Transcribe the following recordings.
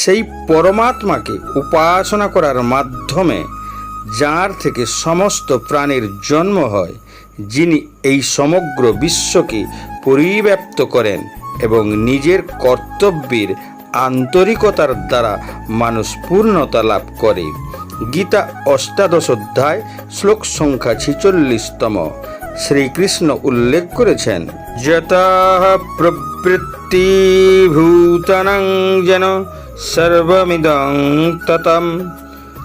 সেই পরমাত্মাকে উপাসনা করার মাধ্যমে যার থেকে সমস্ত প্রাণীর জন্ম হয়, যিনি এই সমগ্র বিশ্বকে পরিব্যাপ্ত করেন এবং নিজের কর্তব্যের আন্তরিকতার দ্বারা মানুষ পূর্ণতা লাভ করে। গীতা অষ্টাদশ অধ্যায়, শ্লোক সংখ্যা ছিচল্লিশতম। শ্রীকৃষ্ণ উল্লেখ করেছেন যতা প্রবৃত্তি ভূতানাং যেন সর্বমিদং ততম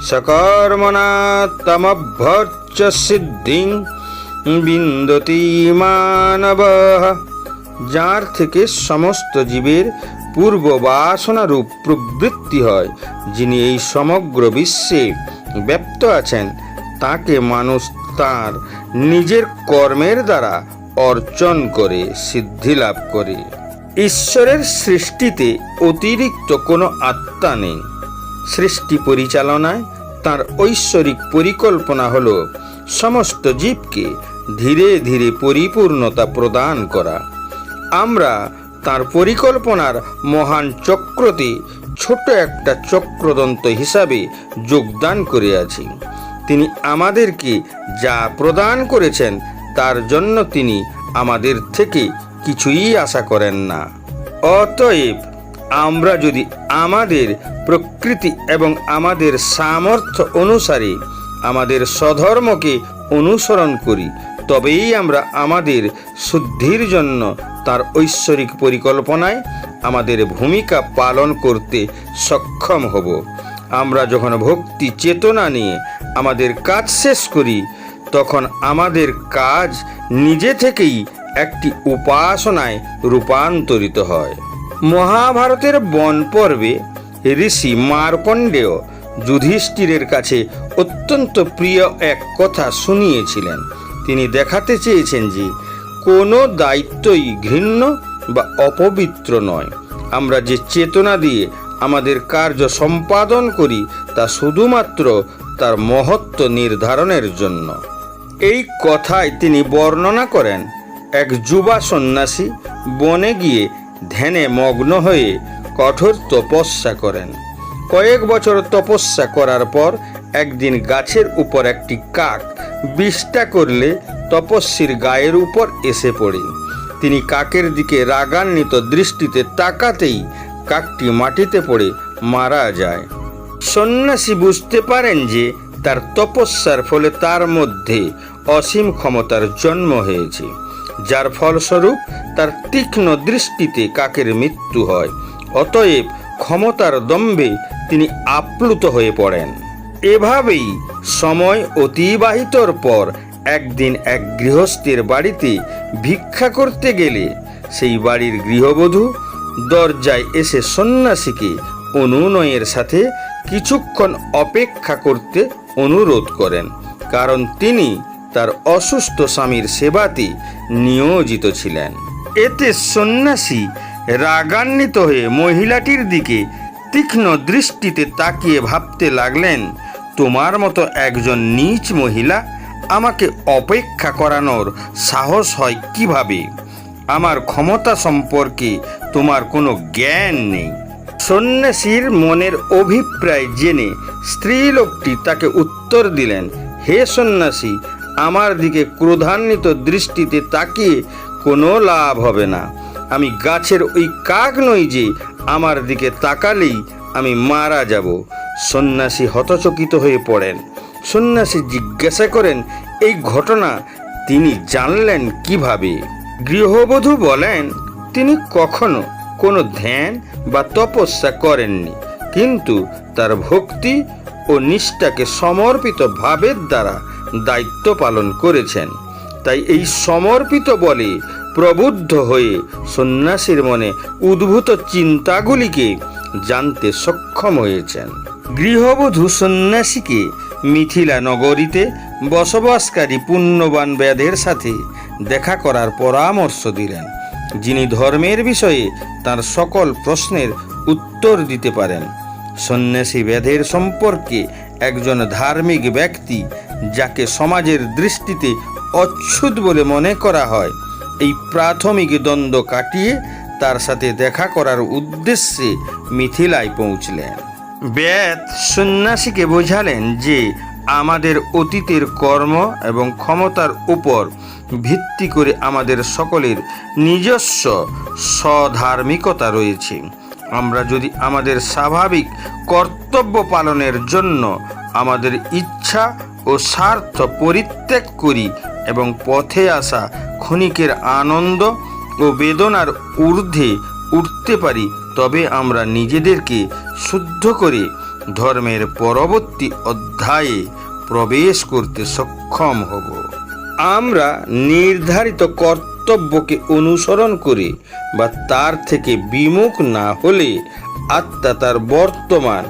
সকর্মণা তমভ্যর্চ সিদ্ধিং বিন্দতি মানব যার থেকে সমস্ত জীবের পূর্ব বাসনারূপ প্রবৃত্তি হয়, যিনি এই সমগ্র বিশ্বে ব্যপ্ত আছেন, তাকে মানুষ তার নিজের কর্মের দ্বারা অর্জন করে, সিদ্ধি লাভ করে। ঈশ্বরের সৃষ্টিতে অতিরিক্ত কোনো আত্মা নেই। সৃষ্টি পরিচালনায় তার ঐশ্বরিক পরিকল্পনা হল সমস্ত জীবকে ধীরে ধীরে পরিপূর্ণতা প্রদান করা। আমরা তার পরিকল্পনার মহান চক্রতে ছোট একটা চক্রদন্ত হিসাবে যোগদান করে আছি। তিনি আমাদেরকে যা প্রদান করেছেন, তার জন্য তিনি আমাদের থেকে কিছুই আশা করেন না। অতএব আমরা যদি আমাদের প্রকৃতি এবং আমাদের সামর্থ্য অনুসারে আমাদের স্বধর্মকে অনুসরণ করি, তবেই আমরা আমাদের শুদ্ধির জন্য তার ঐশ্বরিক পরিকল্পনায় আমাদের ভূমিকা পালন করতে সক্ষম হব। আমরা যখন ভক্তি চেতনা নিয়ে আমাদের কাজ শেষ করি, তখন আমাদের কাজ নিজে থেকেই একটি উপাসনায় রূপান্তরিত হয়। মহাভারতের বন পর্বে ঋষি মার্কণ্ডেয় যুধিষ্ঠিরের কাছে অত্যন্ত প্রিয় এক কথা শুনিয়েছিলেন। তিনি দেখাতে চেয়েছেন যে, কোনো দায়িত্বই ঘৃণ্য বা অপবিত্র নয়। আমরা যে চেতনা দিয়ে আমাদের কার্য সম্পাদন করি, তা শুধুমাত্র তার মহত্ব নির্ধারণের জন্য। এই কথায় তিনি বর্ণনা করেন এক যুবা সন্ন্যাসী বনে গিয়ে ধ্যানে মগ্ন হয়ে কঠোর তপস্যা করেন। কয়েক বছর তপস্যা করার পর একদিন গাছের উপর একটি কাক বিষ্ঠা করলে তপস্বীর গায়ের উপর এসে পড়ে। তিনি কাকের দিকে রাগান্বিত দৃষ্টিতে তাকাতেই কাকটি মাটিতে পড়ে মারা যায়। সন্ন্যাসী বুঝতে পারেন যে তার তপস্যার ফলে তার মধ্যে অসীম ক্ষমতার জন্ম হয়েছে। যার ফলস্বরূপ তার তীক্ষ্ণ দৃষ্টিতে কাকের মৃত্যু হয়, অতএব ক্ষমতার দম্ভে তিনি আপ্লুত হয়ে পড়েন। এভাবেই সময় অতিবাহিতর পর একদিন এক গৃহস্থের বাড়িতে ভিক্ষা করতে গেলে সেই বাড়ির গৃহবধূ দরজায় এসে সন্ন্যাসীকে অনুনয়ের সাথে কিছুক্ষণ অপেক্ষা করতে অনুরোধ করেন, কারণ তিনি তার অসুস্থ স্বামীর সেবাতে নিয়োজিত ছিলেন। এতে সন্ন্যাসী রাগান্বিত হয়ে মহিলাটির দিকে তীক্ষ্ণ দৃষ্টিতে তাকিয়ে ভাবতে লাগলেন, তোমার মতো একজন নীচ মহিলা আমাকে অপেক্ষা করানোর সাহস হয় কীভাবে? আমার ক্ষমতা সম্পর্কে তোমার কোনো জ্ঞান নেই। সন্ন্যাসীর মনের অভিপ্রায় জেনে স্ত্রীলোকটি তাকে উত্তর দিলেন, হে সন্ন্যাসী আমার দিকে ক্রোধান্বিত দৃষ্টিতে তাকিয়ে কোনো লাভ হবে না। আমি গাছের ওই কাক নই যে আমার দিকে তাকালেই আমি মারা যাব। সন্ন্যাসী হতচকিত হয়ে পড়েন। সন্ন্যাসী জিজ্ঞাসা করেন, এই ঘটনা তিনি জানলেন কীভাবে? গৃহবধূ বলেন, তিনি কখনো কোনো ধ্যান বা তপস্যা করেননি। কিন্তু তার ভক্তি ও নিষ্ঠাকে সমর্পিত ভাবের দ্বারা দায়িত্ব পালন করেছেন। তাই এই সমর্পিত বলে প্রবুদ্ধ হয়ে সন্ন্যাসীর মনে উদ্ভূত চিন্তাগুলিকে জানতে সক্ষম হয়েছেন। গৃহবধূ সন্ন্যাসীকে মিথিলা নগরীতে বসবাসকারী পুণ্যবান ব্যাধের সাথে দেখা করার পরামর্শ দিলেন, যিনি ধর্মের বিষয়ে তার সকল প্রশ্নের উত্তর দিতে পারেন। সন্ন্যাসী বেদের সম্পর্কে একজন ধার্মিক ব্যক্তি যাকে সমাজের দৃষ্টিতে অচ্ছুত বলে মনে করা হয় এই প্রাথমিক দ্বন্দ্ব কাটিয়ে তার সাথে দেখা করার উদ্দেশ্যে মিথিলায় পৌঁছলেন। বেদ সন্ন্যাসীকে বোঝালেন যে আমাদের অতীতের কর্ম এবং ক্ষমতার উপর ভিত্তি করে আমাদের সকলের নিজস্ব স্বধার্মিকতা রয়েছে। আমরা যদি আমাদের স্বাভাবিক কর্তব্য পালনের জন্য আমাদের ইচ্ছা ও স্বার্থ পরিত্যাগ করি এবং পথে আসা ক্ষণিকের আনন্দ ও বেদনার ঊর্ধ্বে উঠতে পারি, তবে আমরা নিজেদেরকে শুদ্ধ করে ধর্মের পরবর্তী অধ্যায়ে প্রবেশ করতে সক্ষম হব। আমরা নির্ধারিত কর্তব্যকে অনুসরণ করে বা তার থেকে বিমুখ না হলে আত্মা তার বর্তমান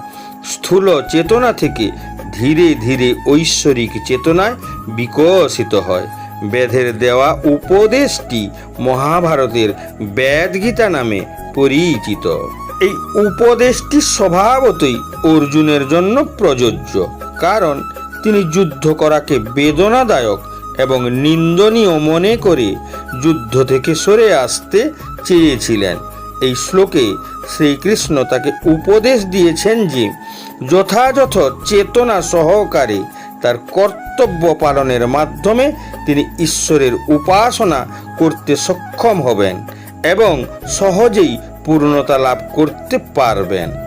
স্থূল চেতনা থেকে ধীরে ধীরে ঐশ্বরিক চেতনায় বিকশিত হয়। বেদের দেওয়া উপদেশটি মহাভারতের বেদগীতা নামে পরিচিত। এই উপদেশটি স্বভাবতই অর্জুনের জন্য প্রযোজ্য, কারণ তিনি যুদ্ধ করাকে বেদনাদায়ক এবং নিন্দনীয় মনে করে যুদ্ধ থেকে সরে আসতে চেয়েছিলেন। এই শ্লোকে শ্রীকৃষ্ণ তাকে উপদেশ দিয়েছেন যে, যথাযথ চেতনা সহকারে তার কর্তব্য পালনের মাধ্যমে তিনি ঈশ্বরের উপাসনা করতে সক্ষম হবেন এবং সহজেই পূর্ণতা লাভ করতে পারবেন।